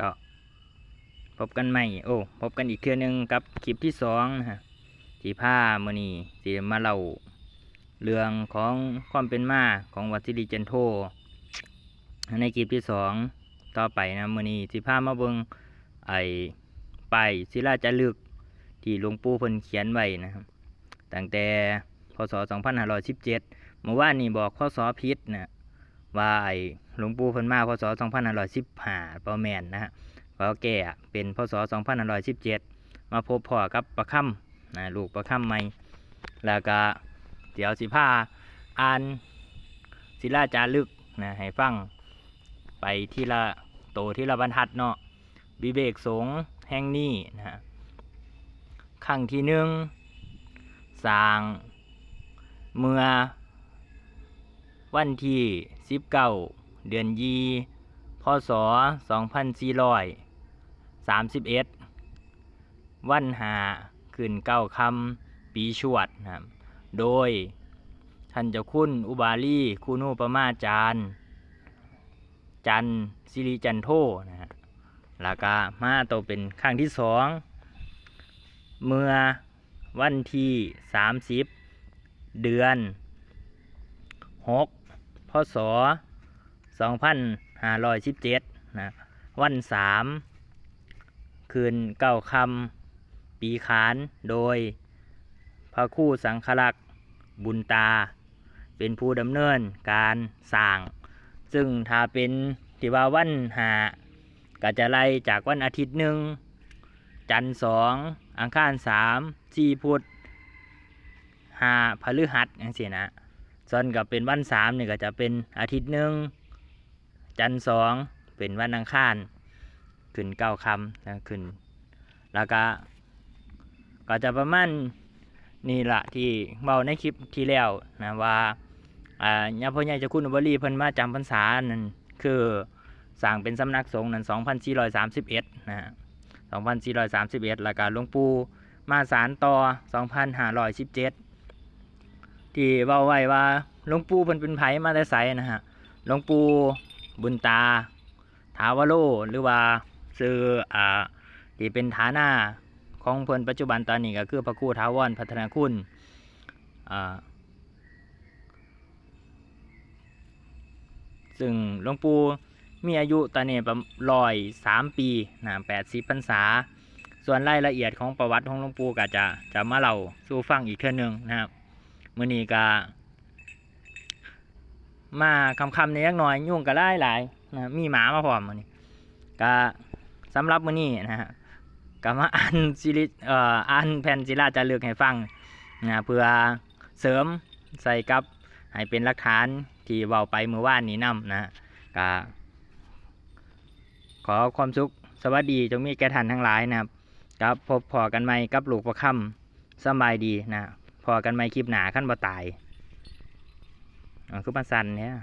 ก็พบกันใหม่ โอ้ พบกันอีกเทื่อหนึงกับคลิปที่สองนะฮะที่ผ้ามือนีที่มาเล่าเรื่องของความเป็นมาของวัดสิริจันโท ในคลิปที่สองต่อไปนะมือนีที่ผ้ามาเบิงไอ้ป้ายศิลาจารึกที่หลวงปู่เพิ่นเขียนไว้นะครับ ตั้งแต่พศ 2517เมื่อวานนี้บอกพศพิษนะ ว่าไอ้หลวงปู่เพิ่นมาพศ2515ประแมนนะฮะพราะแก่เป็นพศ2517 มาพบพ่อกับประค่ำนะลูกประค่ำใหม่แล้วก็เดี๋ยวสิพาอ่านศิลาจารึกนะให้ฟังไปที่ละโตที่ละบรรทัดเนาะวิเบกสงแห่งนี้นะฮะขั้งที่หนึ่งสร้างเมื่อ วันที่19เดือนยีพศ 2431 วันหาขึ้นเก้าคำปีชวดนะครับโดยท่านเจ้าคุณอุบาลีคุณูปมาจารย์ จันสิริจันโทนะฮะแล้วก็มาโตวเป็นครั้งที่สองเมื่อวันที่ 30 เดือน 6 ศ2517นะวันสามคืนเก้าคำปีขานโดย พระคู่สังฆลักษ์บุญตา เป็นผู้ดำเนินการสร้าง ซึ่งถ้าเป็นที่ว่าวันหาก็จะไล่จากวันอาทิตย์หนึ่งจันทร์สองอังคารสามสี่พุธหาพฤหัสอย่างเสียนะ ส่วนกับเป็นวันสามเนี่ยก็จะเป็นอาทิตย์หนึ่งจันทร์สองเป็นวันอังคารขึ้นเก้าคำนะขึ้น แล้วก็ก็จะประมาณนี่ละที่เบาในคลิปที่แล้วนะว่าอ่าญาพ่อใหญ่จะคุณอุบลีเพิ่นมาจำพรรษานั่นคือสร้างเป็นสำนักสงฆ์นั่น2431นะฮะ2431แล้วก็หลวงปู่มาสารต่อ 2517 ที่เว้าไว้ว่าหลวงปู่เพิ่นเป็นไผมาแต่ไสนะฮะหลวงปู่บุญตา ถาวโรหรือว่าซื้ออ่าที่เป็นฐานะของเพิ่นปัจจุบันตอนนี้ก็คือพระครูถาวรพัฒนาคุณอ่าซึ่งหลวงปู่มีอายุตอนนี้ประมาณร้อยสามปีนะแปดสิบพรรษา ส่วนรายละเอียดของประวัติของหลวงปู่ก็จะจะมาเล่าสู่ฟังอีกเท่านึงนะครับ มื้อนี้ก็มาคำคำในยักน่อยยุ่งก็ได้หลายนะมีหมามาพร้อมมื้อนี้ก็สำหรับมื้อนี้นะฮะก็มาอ่านซีรีส์เอ่ออ่านแผ่นศิลาจารึกให้ฟังนะเพื่อเสริมใส่กับให้เป็นหลักฐานที่เว้าไปเมื่อวานนี้นํนะก็ขอความสุขสวัสดีจงมีแก่ท่านทั้งหลายนะครับกับพบพอกันใหม่กับลูกประคำสบายดีนะ พอกันไหมคลิปหนาขั้นบ่ตายอ๋อคือมาสันเนี่ย